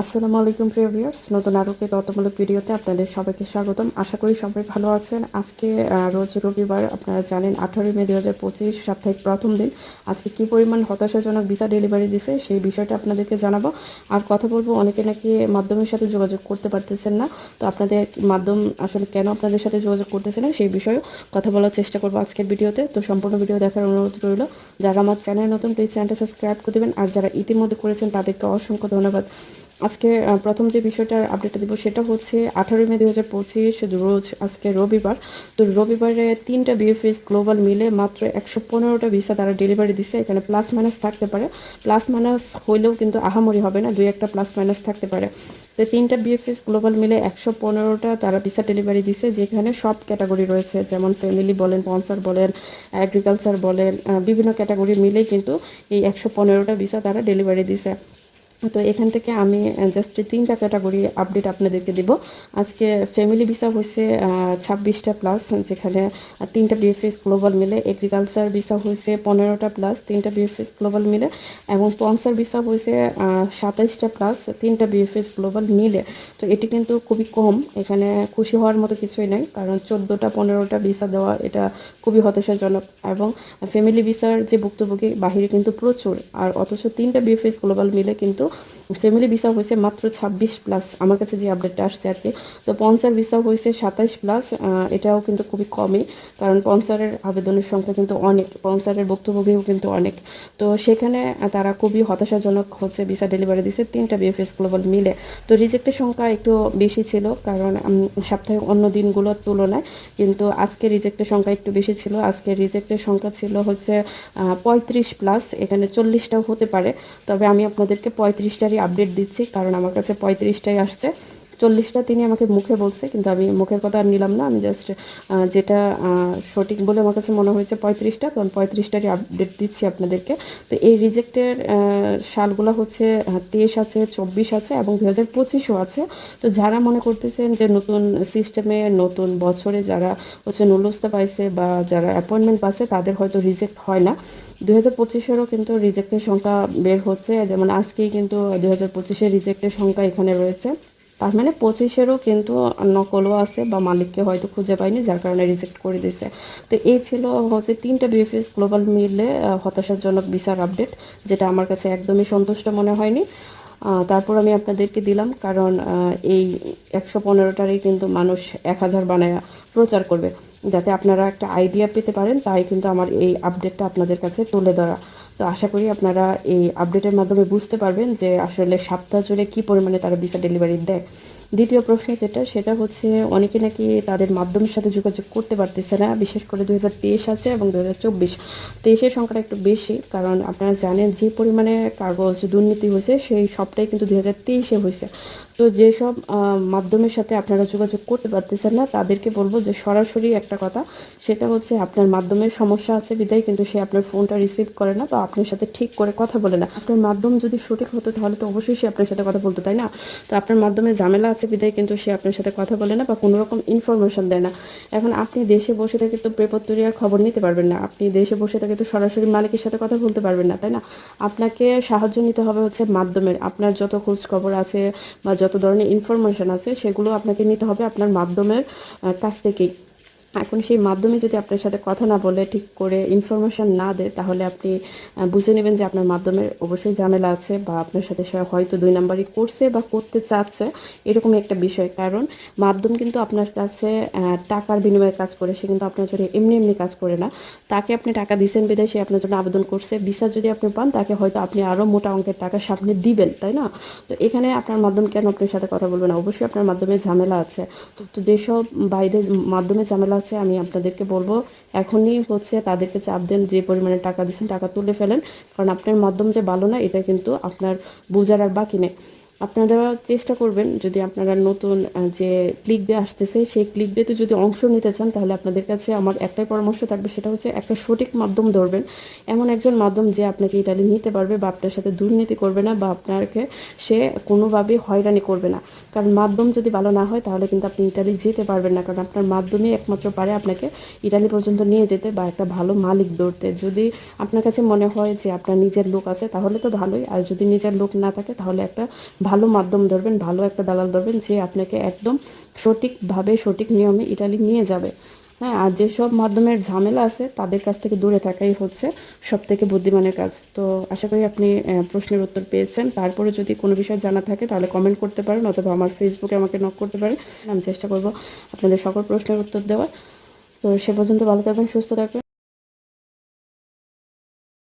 আসসালামু আলাইকুম, প্রিয় ভিউয়ার্স নতুন আরও তথ্যমূলক ভিডিওতে আপনাদের সবাইকে স্বাগতম। আশা করি সবাই ভালো আছেন। আজকে রোজ রবিবার, আপনারা জানেন, আঠারোই মে দু হাজার পঁচিশ সাপ্তাহিক প্রথম দিন। আজকে কি পরিমাণ হতাশাজনক ভিসা ডেলিভারি দিছে, সেই বিষয়টা আপনাদেরকে জানাব। আর কথা বলব, অনেকে নাকি মাধ্যমের সাথে যোগাযোগ করতে পারতেছেন না। তো আপনাদের মাধ্যম আসলে কেন আপনাদের সাথে যোগাযোগ করতেছে না, সেই বিষয়ে কথা বলার চেষ্টা করব আজকের ভিডিওতে। তো সম্পূর্ণ ভিডিও দেখার অনুরোধ রইল, যারা আমার চ্যানেল নতুন প্লিজ চ্যানেলটা সাবস্ক্রাইব করে দেবেন। আর যারা ইতিমধ্যে করেছেন, তাদেরকে অসংখ্য ধন্যবাদ। আজকে প্রথম যে বিষয়টার আপডেটটা দিব সেটা হচ্ছে আঠারোই মে দু হাজার পঁচিশ রোজ আজকে রবিবার। তো রবিবারে তিনটা বিএফএস গ্লোবাল মিলে মাত্র একশো পনেরোটা ভিসা তারা ডেলিভারি দিচ্ছে এখানে প্লাস মাইনাস থাকতে পারে। প্লাস মাইনাস হইলেও কিন্তু আহামরি হবে না, দুই একটা প্লাস মাইনাস থাকতে পারে। তো তিনটা বিএফএস গ্লোবাল মিলে একশো পনেরোটা তারা ভিসা ডেলিভারি দিছে, যেখানে সব ক্যাটাগরি রয়েছে, যেমন ফ্যামিলি বলেন পন্সার বলেন অ্যাগ্রিকালচার বলেন বিভিন্ন ক্যাটাগরি মিলেই কিন্তু এই একশো পনেরোটা ভিসা তারা ডেলিভারি দিছে। তো এখান থেকে আমি জাস্ট তিনটা ক্যাটাগরি আপডেট আপনাদেরকে দিব। আজকে ফ্যামিলি ভিসা হয়েছে ছাব্বিশটা প্লাস যেখানে তিনটা বিএফএস গ্লোবাল মিলে এগ্রিকালচার ভিসা হয়েছে পনেরোটা প্লাস তিনটা বিএফএস গ্লোবাল মিলে, এবং স্পন্সার ভিসা হয়েছে সাতাইশটা প্লাস তিনটা বিএফএস গ্লোবাল মিলে। তো এটি কিন্তু খুবই কম, এখানে খুশি হওয়ার মতো কিছুই নাই, কারণ চোদ্দোটা পনেরোটা ভিসা দেওয়া এটা খুবই হতাশাজনক, এবং ফ্যামিলি ভিসার যে ভুক্তভোগী, বাহিরে কিন্তু প্রচুর, আর অথচ তিনটা বিএফএস গ্লোবাল মিলে কিন্তু ফ্যামিলি ভিসা হয়েছে মাত্র ছাব্বিশ প্লাস আমার কাছে যে আপডেটটা আসছে আর কি। তো পঞ্চার ভিসা হয়েছে সাতাইশ প্লাস এটাও কিন্তু খুবই কমই। কারণ পঞ্চারের আবেদনের সংখ্যা কিন্তু অনেক পঞ্চারের ভুক্তভোগীও কিন্তু অনেক। তো সেখানে তারা খুবই হতাশাজনক হচ্ছে ভিসা ডেলিভারি দিছে। তিনটা বিএফএস গ্লোবাল মিলে। তো রিজেক্টের সংখ্যা একটু বেশি ছিল কারণ উম, সাপ্তাহিক অন্য দিনগুলোর তুলনায় কিন্তু আজকে রিজেক্টের সংখ্যা একটু বেশি ছিল। আজকে রিজেক্টের সংখ্যা ছিল হচ্ছে পঁয়ত্রিশ প্লাস এখানে চল্লিশটাও হতে পারে। তবে আমি আপনাদেরকে পঁয়ত্রিশটারই আপডেট দিচ্ছি, কারণ আমার কাছে পঁয়ত্রিশটাই আসছে। চল্লিশটা তিনি আমাকে মুখে বলছে, কিন্তু আমি মুখের কথা আর নিলাম না, আমি জাস্ট যেটা সঠিক বলে আমার কাছে মনে হয়েছে পঁয়ত্রিশটা, কারণ পঁয়ত্রিশটারই আপডেট দিচ্ছি আপনাদেরকে। তো এই রিজেক্টের সালগুলো হচ্ছে তেইশ আছে, চব্বিশ আছে এবং দু হাজার পঁচিশও আছে। তো যারা মনে করতেছেন যে নতুন সিস্টেমে নতুন বছরে যারা হচ্ছে নুলস্তা পাইছে বা যারা অ্যাপয়েন্টমেন্ট পাচ্ছে, তাদের হয়তো রিজেক্ট হয় না। দুই হাজার কিন্তু রিজেক্টের সংখ্যা বের হচ্ছে। যেমন আজকেই কিন্তু দুই হাজার পঁচিশের রিজেক্টের সংখ্যা এখানে রয়েছে। তার মানে পঁচিশেরও কিন্তু নকলও আছে বা মালিককে হয়তো খুঁজে পায়নি, যার কারণে রিজেক্ট করে দিছে তো এই ছিল হচ্ছে তিনটা বিএফএস গ্লোবাল মিলে হতাশাজনক বিচার আপডেট যেটা আমার কাছে একদমই সন্তুষ্ট মনে হয়নি। তারপর আমি আপনাদেরকে দিলাম, কারণ এই একশো পনেরোটারই কিন্তু মানুষ এক হাজার বানায় প্রচার করবে। যাতে আপনারা একটা আইডিয়া পেতে পারেন, তাই কিন্তু আমার এই আপডেটটা আপনাদের কাছে তুলে ধরা। তো আশা করি আপনারা এই আপডেটের মাধ্যমে বুঝতে পারবেন যে আসলে সপ্তাহ জুড়ে কী পরিমাণে তারা ভিসা ডেলিভারি দেয়। দ্বিতীয় প্রশ্ন যেটা, সেটা হচ্ছে অনেকে নাকি তাদের মাধ্যমের সাথে যোগাযোগ করতে পারতেছে না, বিশেষ করে দু হাজার তেইশ আছে এবং দু হাজার চব্বিশ। তেইশের সংখ্যাটা একটু বেশি, কারণ আপনারা জানেন যে পরিমাণে কাগজ দুর্নীতি হয়েছে, সেই সবটাই কিন্তু দু হাজার তেইশে হয়েছে। তো যেসব মাধ্যমের সাথে আপনারা যোগাযোগ করতে পারতেছেন না, তাদেরকে বলব যে সরাসরি একটা কথা, সেটা হচ্ছে আপনার মাধ্যমের সমস্যা আছে বিদায়, কিন্তু সে আপনার ফোনটা রিসিভ করে না বা আপনার সাথে ঠিক করে কথা বলে না। আপনার মাধ্যম যদি সঠিক হতো, তাহলে তো অবশ্যই সে আপনার সাথে কথা বলতো, তাই না? তো আপনার মাধ্যমে ঝামেলা আছে বিদায়, কিন্তু সে আপনার সাথে কথা বলে না বা কোনো রকম ইনফরমেশন দেয় না। এখন আপনি দেশে বসে থেকে তো পেপত্তরিয়ার খবর নিতে পারবেন না। আপনি দেশে বসে থেকে তো সরাসরি মালিকের সাথে কথা বলতে পারবেন না, তাই না? আপনাকে সাহায্য নিতে হবে হচ্ছে মাধ্যমের। আপনার যত খোঁজ খবর আছে বা যত ধরনের ইনফরমেশন আছে, সেগুলো আপনাকে নিতে হবে আপনার মাধ্যমের কাছ থেকেই। এখন সেই মাধ্যমে যদি আপনার সাথে কথা না বলে, ঠিক করে ইনফরমেশন না দেয়, তাহলে আপনি বুঝে নেবেন যে আপনার মাধ্যমে অবশ্যই ঝামেলা আছে বা আপনার সাথে সে হয়তো দুই নাম্বারই করছে বা করতে চাচ্ছে, এরকমই একটা বিষয়। কারণ মাধ্যম কিন্তু আপনার কাছে টাকার বিনিময়ে কাজ করে, সে কিন্তু আপনার জন্য এমনি এমনি কাজ করে না। তাকে আপনি টাকা দিচ্ছেন বিদায় সে আপনার জন্য আবেদন করছে। ভিসা যদি আপনি পান, তাকে হয়তো আপনি আরও মোটা অঙ্কের টাকা সামনে দিবেন, তাই না? তো এখানে আপনার মাধ্যম কেন আপনার সাথে কথা বলবে না? অবশ্যই আপনার মাধ্যমে ঝামেলা আছে। তো- যেসব ভাইদের মাধ্যমে ঝামেলা আছে, আমি আপনাদেরকে বলব, এখনই হচ্ছে তাদেরকে চাপ দেন, যে পরিমাণে টাকা দিচ্ছেন টাকা তুলে ফেলেন, কারণ আপনার মাধ্যম যে ভালো না, এটা কিন্তু আপনার বোঝার আর বাকি নেই। আপনারা চেষ্টা করবেন, যদি আপনারা নতুন যে ক্লিক দিয়ে আসতেছে, সেই ক্লিক ডেতে যদি অংশ নিতে চান, তাহলে আপনাদের কাছে আমার একটাই পরামর্শ থাকবে, সেটা হচ্ছে একটা সঠিক মাধ্যম ধরবেন। এমন একজন মাধ্যম যে আপনাকে ইটালি নিতে পারবে, বা আপনার সাথে দুর্নীতি করবে না, বা আপনাকে সে কোনোভাবে হয়রানি করবে না। কারণ মাধ্যম যদি ভালো না হয়, তাহলে কিন্তু আপনি ইটালি যেতে পারবেন না। কারণ আপনার মাধ্যমে একমাত্র পারে আপনাকে ইটালি পর্যন্ত নিয়ে যেতে বা একটা ভালো মালিক ধরতে। যদি আপনার কাছে মনে হয় যে আপনার নিজের লোক আছে, তাহলে তো ভালোই। আর যদি নিজের লোক না থাকে, তাহলে একটা ভালো মাধ্যম ধরবেন, ভালো একটা দালাল ধরবেন, যে আপনাকে একদম সঠিকভাবে সঠিক নিয়মে ইটালি নিয়ে যাবে। হ্যাঁ আর যেসব মাধ্যমের ঝামেলা আছে, তাদের কাছ থেকে দূরে থাকাই হচ্ছে সব থেকে বুদ্ধিমানের কাজ। তো আশা করি আপনি প্রশ্নের উত্তর পেয়েছেন। তারপরে যদি কোনো বিষয় জানা থাকে, তাহলে কমেন্ট করতে পারেন অথবা আমার ফেসবুকে আমাকে নক করতে পারেন। আমি চেষ্টা করব আপনাদের সকল প্রশ্নের উত্তর দেওয়ার। তো সে পর্যন্ত ভালো থাকবেন, সুস্থ থাকবেন।